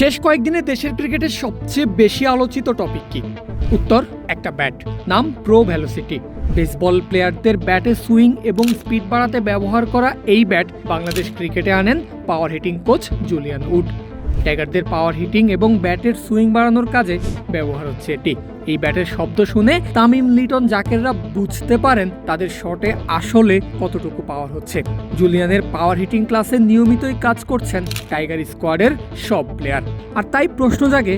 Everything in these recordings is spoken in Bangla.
শেষ কয়েকদিনে দেশের ক্রিকেটের সবচেয়ে বেশি আলোচিত টপিক কি? উত্তর, একটা ব্যাট নাম প্রো ভ্যালোসিটি বেসবল প্লেয়ারদের ব্যাটে সুইং এবং স্পিড বাড়াতে ব্যবহার করা এই ব্যাট বাংলাদেশ ক্রিকেটে আনেন power hitting coach Julian Wood টাইগারদের পাওয়ার হিটিং এবং ব্যাটের সুইং বাড়ানোর কাজে ব্যবহার হচ্ছে এটি। এই ব্যাটের শব্দ শুনে তামিম লিটন জাকেররা বুঝতে পারেন তাদের শটে আসলে কতটুকু পাওয়ার হচ্ছে। জুলিয়ানের পাওয়ার হিটিং ক্লাসে নিয়মিতই কাজ করছেন টাইগার স্কোয়াডের সব প্লেয়ার আর তাই প্রশ্ন জাগে,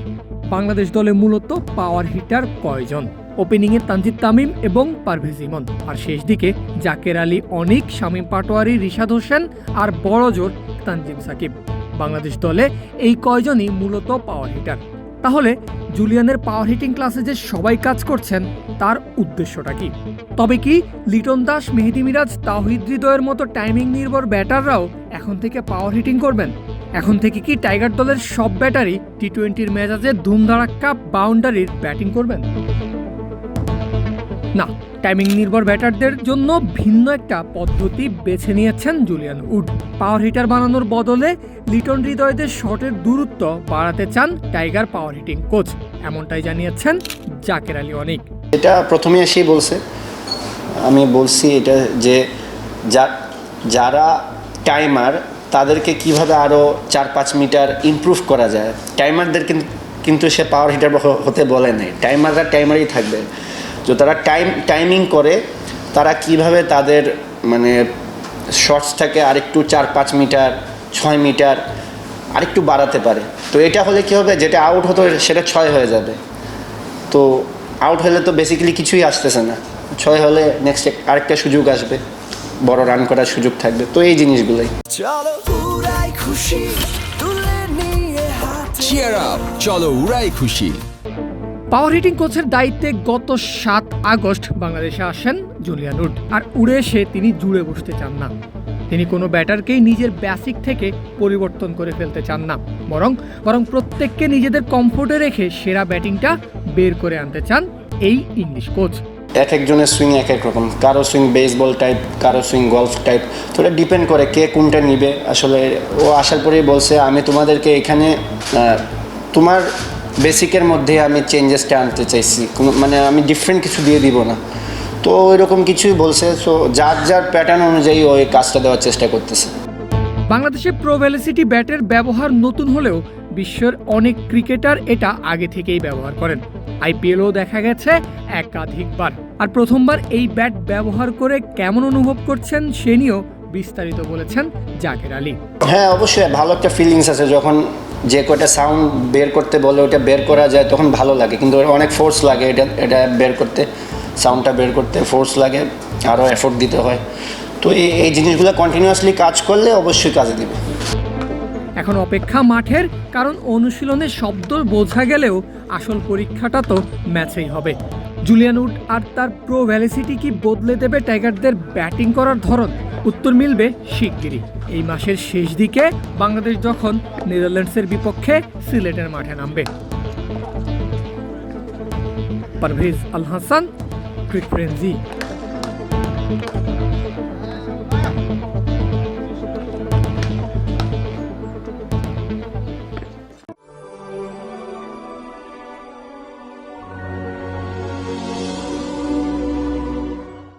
বাংলাদেশ দলে মূলত পাওয়ার হিটার কয়জন? ওপেনিংয়ে তানজিদ তামিম এবং পারভেজ ইমন। আর শেষ দিকে জাকের আলী অনিক, শামীম পাটোয়ারি, রিশাদ হোসেন আর বড় জোর তানজিম সাকিব। বাংলাদেশ দলে এই কয়জনই মূলত পাওয়ার হিটার তাহলে জুলিয়ানের পাওয়ার হিটিং ক্লাসে যে সবাই কাজ করছেন, তার উদ্দেশ্যটা কি? তবে কি লিটন দাস, মেহেদি মিরাজ, তাওহিদ হৃদয়ের মতো টাইমিং নির্ভর ব্যাটাররাও এখন থেকে পাওয়ার হিটিং করবেন? এখন থেকে কি টাইগার দলের সব ব্যাটারি টি টোয়েন্টির মেজাজে ধুমধাড়াক্কা বাউন্ডারির ব্যাটিং করবেন? না টাইমিং নির্ভর ব্যাটারদের জন্য ভিন্ন একটা পদ্ধতি বেছে নিয়েছেন জুলিয়ান উড। পাওয়ার হিটার বানানোর বদলে লিটন হৃদয়দের শটের দূরত্ব বাড়াতে চান টাইগার পাওয়ার হিটিং কোচ, এমনটাই জানিয়েছেন জাকের আলী অনিক। এটা প্রথমে এসেই বলছে। আমি বলছি এটা যে যারা টাইমার, তাদেরকে কীভাবে আরও চার পাঁচ মিটার ইমপ্রুভ করা যায়। টাইমারদের কিন্তু কিন্তু সে পাওয়ার হিটার হতে বলে নাই। টাইমাররা টাইমারই থাকবে। তো তারা টাইম টাইমিং করে তারা কীভাবে তাদের মানে শর্টসটাকে আরেকটু চার পাঁচ মিটার ছয় মিটার আরেকটু বাড়াতে পারে। তো এটা হলে কী হবে? যেটা আউট হতো সেটা ছয় হয়ে যাবে। তো আউট হলে তো বেসিক্যালি কিছুই আসতেছে না। ছয় হলে নেক্সট আরেকটা সুযোগ আসবে। বড় রান করার সুযোগ থাকবে। তো এই জিনিসগুলোই। চলো উড়াই খুশি। পাওয়ার হিটিং কোচের দায়িত্বে গত সাত আগস্ট বাংলাদেশে আসেন জুলিয়ান উড আর উড়ে এসে তিনি জুড়ে বসতে চান না। তিনি কোনো ব্যাটারকেই নিজের বেসিক থেকে পরিবর্তন করে ফেলতে চান না। বরং বরং প্রত্যেককে নিজেদের কমফোর্টে রেখে সেরা ব্যাটিংটা বের করে আনতে চান এই ইংলিশ কোচ এক একজনের সুইং এক এক রকম। কারও সুইং বেসবল টাইপ কারও সুইং গলফ টাইপ তো এটা ডিপেন্ড করে কে কোনটা নিবে। আসলে ও আসার পরেই বলছে, আমি তোমাদেরকে এখানে তোমার বেসিকের মধ্যে আমি চেঞ্জেসটা আনতে চাইছি। মানে আমি ডিফারেন্ট কিছু দিয়ে দিব না। তো ওইরকম কিছুই বলছে। সো যার যার প্যাটার্ন অনুযায়ী ওই কাজটা দেওয়ার চেষ্টা করতেছে। বাংলাদেশে প্রো ভ্যালিসিটি ব্যাটের ব্যবহার নতুন হলেও বিশ্বের অনেক ক্রিকেটার এটা আগে থেকেই ব্যবহার করেন। আইপিএলও দেখা গেছে একাধিকবার। আর প্রথমবার এই ব্যাট ব্যবহার করে কেমন অনুভব করছেন সে নিয়েও বিস্তারিত বলেছেন জাকের আলী। হ্যাঁ অবশ্যই ভালো একটা ফিলিংস আছে। যখন যে কটা সাউন্ড বের করতে বলে ওটা বের করা যায় তখন ভালো লাগে। কিন্তু অনেক ফোর্স লাগে এটা এটা বের করতে সাউন্ডটা বের করতে ফোর্স লাগে আরও এফোর্ট দিতে হয়। তো এই এই জিনিসগুলো কন্টিনিউয়াসলি কাজ করলে অবশ্যই কাজে দিবে। এখন অপেক্ষা মাঠের, কারণ অনুশীলনে শব্দ বোঝা গেলেও আসল পরীক্ষাটা তো ম্যাচেই হবে। জুলিয়ান উড আর তার প্রো ভ্যালিসিটি কি বদলে দেবে টাইগারদের ব্যাটিং করার ধরন? উত্তর মিলবে শিগগিরই। এই মাসের শেষ দিকে বাংলাদেশ যখন নেদারল্যান্ডসের বিপক্ষে সিলেটের মাঠে নামবে। পারভেজ আল হাসান ক্রিক ফ্রেন্সি।